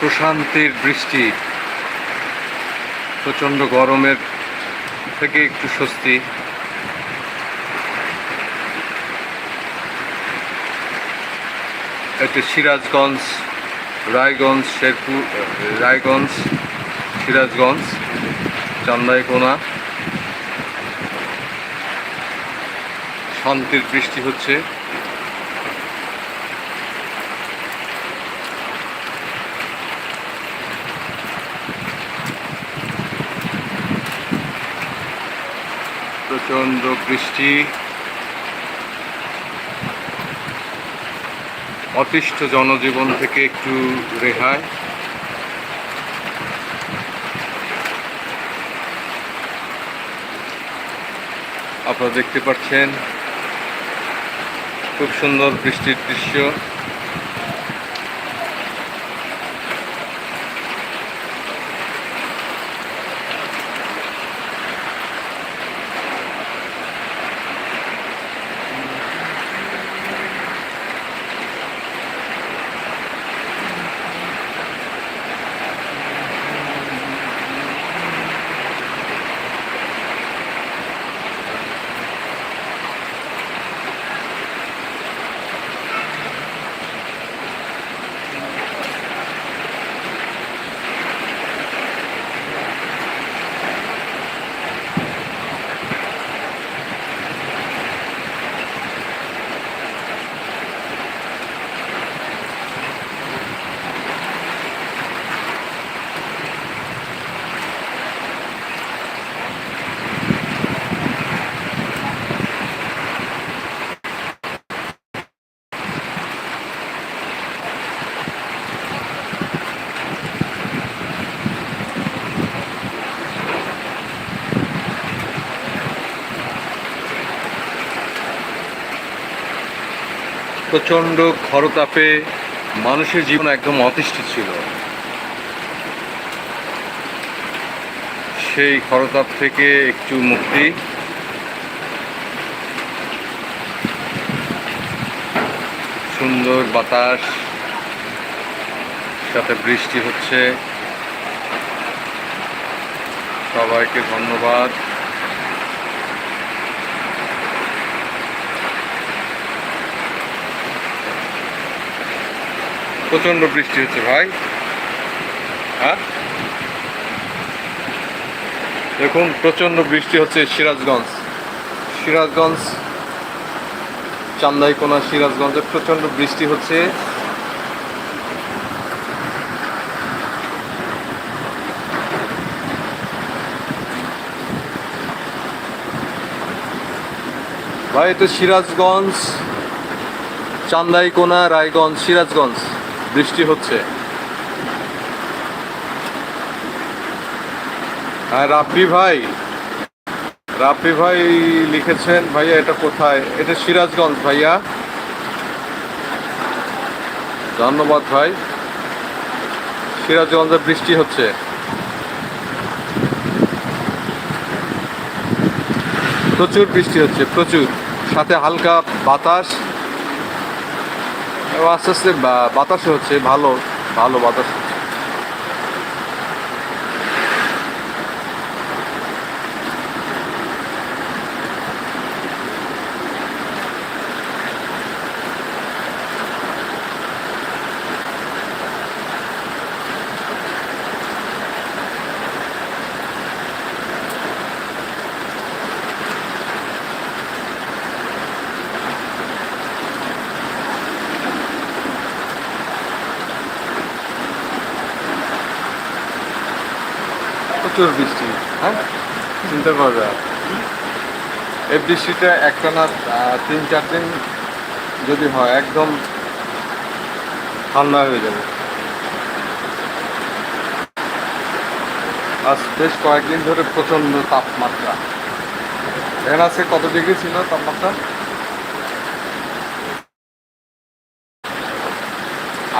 প্রশান্তির বৃষ্টি। প্রচণ্ড গরমের থেকে একটু স্বস্তি। এটা সিরাজগঞ্জ, রায়গঞ্জ, শেরপুর, রায়গঞ্জ, সিরাজগঞ্জ চান্দাইকোনা শান্তির বৃষ্টি হচ্ছে। প্রচণ্ড বৃষ্টি অতিষ্ঠ জনজীবন থেকে একটু রেহাই। আপনারা দেখতে পাচ্ছেন খুব সুন্দর বৃষ্টির দৃশ্য। প্রচণ্ড খরতাপে মানুষের জীবন একদম অতিষ্ঠ ছিল। সেই খরতাপ থেকে একটু মুক্তি। সুন্দর বাতাস, সাথে বৃষ্টি হচ্ছে। সবাইকে ধন্যবাদ। প্রচণ্ড বৃষ্টি হচ্ছে ভাই। হ্যাঁ? দেখুন, প্রচণ্ড বৃষ্টি হচ্ছে সিরাজগঞ্জ। সিরাজগঞ্জ, চান্দাইকোনা, সিরাজগঞ্জে প্রচণ্ড বৃষ্টি হচ্ছে। ভাই এটা সিরাজগঞ্জ, চান্দাইকোনা, রায়গঞ্জ, সিরাজগঞ্জ। বৃষ্টি হচ্ছে। হ্যাঁ রাব্বি ভাই রাব্বি ভাই লিখেছেন, ভাইয়া, এটা কোথায়? এটা সিরাজগঞ্জ, ভাইয়া। ধন্যবাদ ভাই। সিরাজগঞ্জে বৃষ্টি হচ্ছে। প্রচুর বৃষ্টি হচ্ছে, প্রচুর। সাথে হালকা বাতাস। আস্তে আস্তে বাতাসে হচ্ছে ভালো ভালো বাতাস হচ্ছে প্রচুর বৃষ্টি হ্যাঁ? চিন্তা করা এই বৃষ্টিটা একটানা তিন, চার দিন যদি হয়, একদম ঠান্ডা হয়ে যাবে। আজ বেশ কয়েকদিন ধরে প্রচণ্ড তাপমাত্রা। এখানে আজকে কত ডিগ্রি ছিল তাপমাত্রা?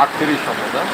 আটত্রিশ হবে না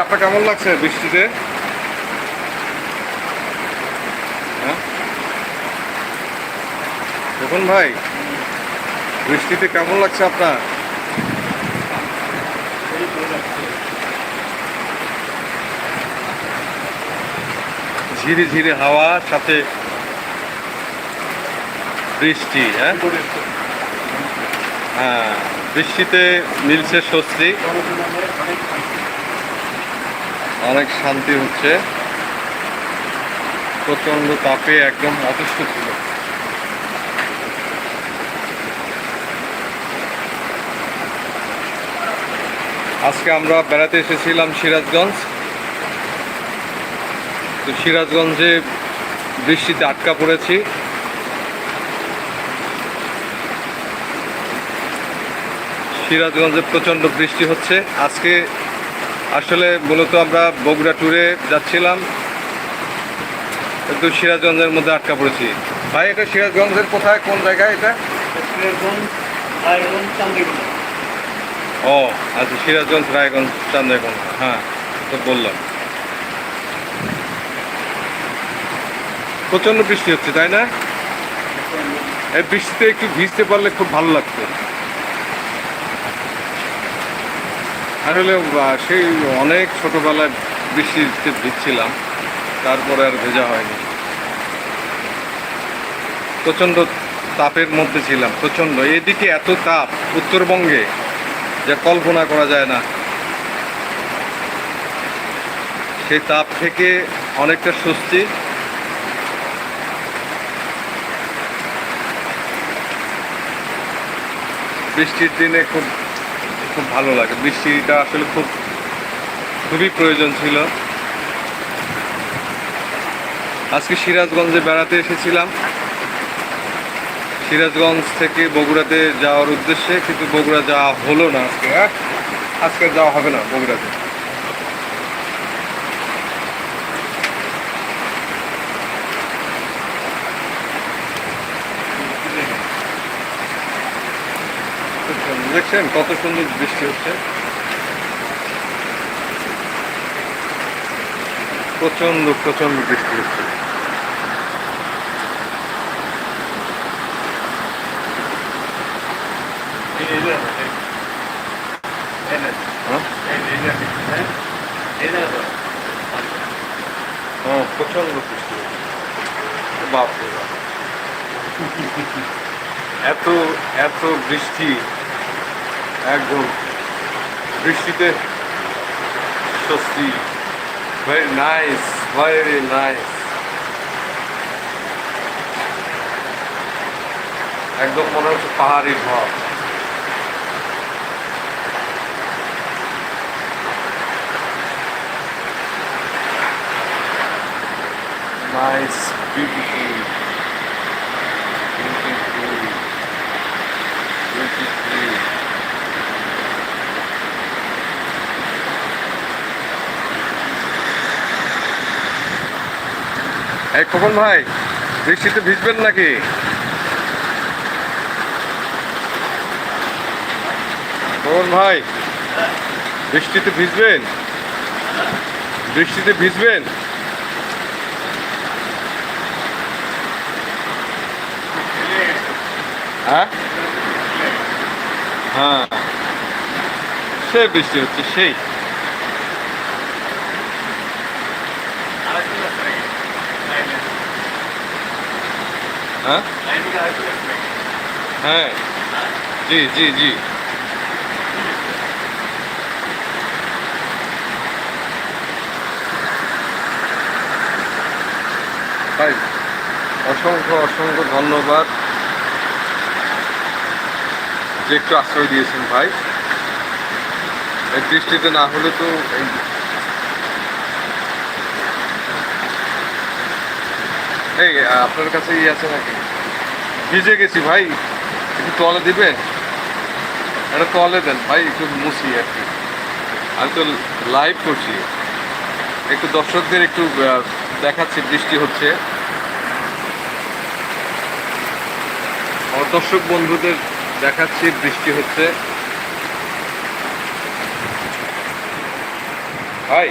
আপনার কেমন লাগছে বৃষ্টিতে? হ্যাঁ? দেখুন ভাই, বৃষ্টিতে কেমন লাগছে আপনার? ঝিরি ঝিরি হাওয়া, সাথে বৃষ্টি হ্যাঁ? হ্যাঁ বৃষ্টিতে মিলছে স্বস্তি। অনেক শান্তি হচ্ছে। প্রচণ্ড তাপে একদম অতিষ্ঠ ছিল। আজকে আমরা বেড়াতে এসেছিলাম সিরাজগঞ্জ। তো সিরাজগঞ্জে বৃষ্টিতে আটকা পড়েছি। সিরাজগঞ্জে প্রচণ্ড বৃষ্টি হচ্ছে। আজকে আসলে মূলত আমরা বগুড়া ট্যুরে যাচ্ছিলাম। কিন্তু সিরাজগঞ্জের মধ্যে আটকা পড়েছি। ভাই এটা সিরাজগঞ্জের কোথায়? কোন জায়গায় এটা? ও আচ্ছা সিরাজগঞ্জ রায়গঞ্জ চান্দাইগঞ্জ হ্যাঁ তো বললাম। প্রচণ্ড বৃষ্টি হচ্ছে তাই না? এই বৃষ্টিতে একটু ভিজতে পারলে খুব ভালো লাগতো। আসলে সেই অনেক ছোটবেলায় বৃষ্টিতে ভিজছিলাম, তারপরে আর ভেজা হয়নি। প্রচণ্ড তাপের মধ্যে ছিলাম, প্রচণ্ড। এদিকে এত তাপ উত্তরবঙ্গে, যা কল্পনা করা যায় না। সেই তাপ থেকে অনেকটা স্বস্তি। বৃষ্টির দিনে খুব খুব ভালো লাগে। বৃষ্টিটা আসলে খুব, খুবই প্রয়োজন ছিল। আজকে সিরাজগঞ্জে বেড়াতে এসেছিলাম। সিরাজগঞ্জ থেকে বগুড়াতে যাওয়ার উদ্দেশ্যে, কিন্তু বগুড়া যাওয়া হলো না আজকে আজকে যাওয়া হবে না বগুড়াতে। দেখছেন? কত সুন্দর বৃষ্টি হচ্ছে। প্রচণ্ড প্রচণ্ড বৃষ্টি হচ্ছে। হ্যাঁ? বৃষ্টি বাপ। এত এত বৃষ্টি একদম বৃষ্টিতে স্বস্তি। ভেরি নাইস ভেরি নাইস একদম মনে হচ্ছে পাহাড়ি ভাব নাইস বিউটিফুল এই খোকন ভাই, বৃষ্টিতে ভিজবেন নাকি? খোকন ভাই, বৃষ্টিতে ভিজবেন? বৃষ্টিতে ভিজবেন? হ্যাঁ? হ্যাঁ। সে বৃষ্টি হচ্ছে, সেই। হ্যাঁ? হ্যাঁ। জি জি জি। ভাই, অসংখ্য অসংখ্য ধন্যবাদ। যে একটু আশ্রয় দিয়েছেন ভাই। এই বৃষ্টিতে না হলে তো এই আপনার কাছে ই আছে নাকি? ভিজে গেছি ভাই। একটু তলে দিবেন? এটা তলে দেন ভাই, একটু মুছি আর কি। আমি তো লাইভ করছি। একটু দর্শকদের একটু দেখাচ্ছি, বৃষ্টি হচ্ছে। দর্শক বন্ধুদের দেখাচ্ছি, বৃষ্টি হচ্ছে। ভাই।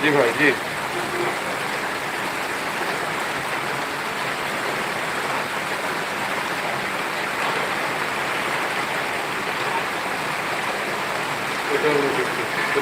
জি ভাই, জি এটা হলো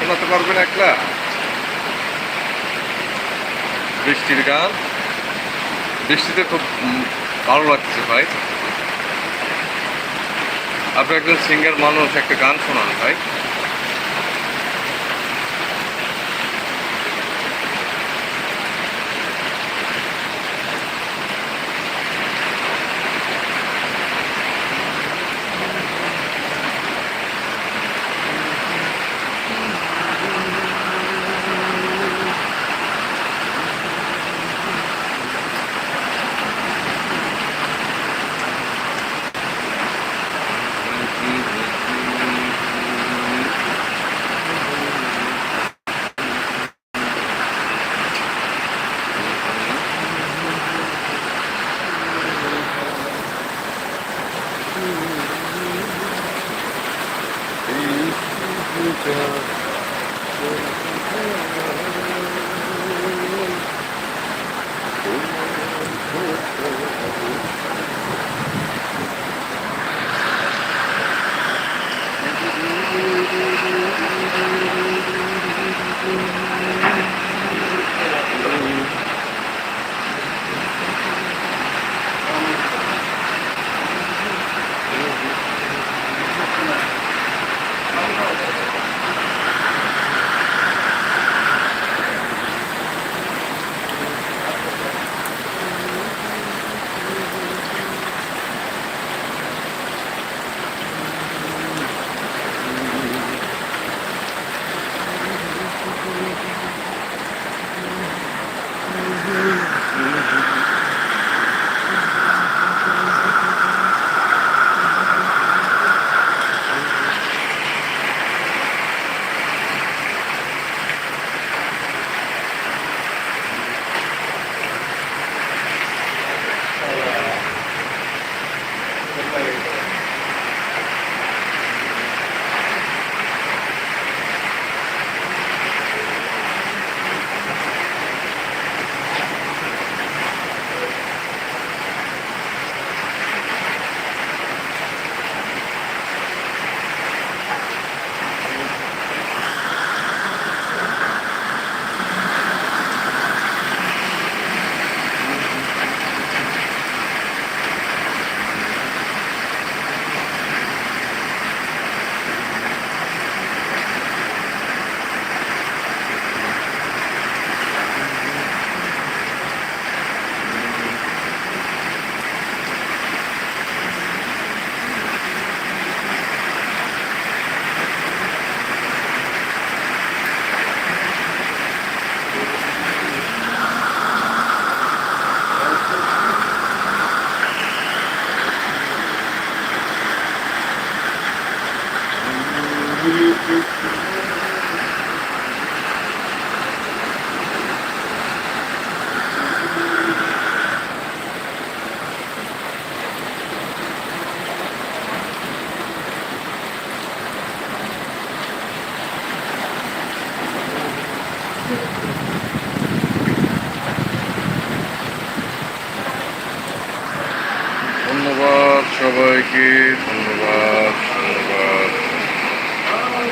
শোনাতে পারবেন একলা? বৃষ্টির গান। বৃষ্টিতে খুব ভালো লাগছে ভাই। আপনি একজন সিঙ্গার মানুষ, একটা গান শোনান ভাই। ধন্যবাদ সবাইকে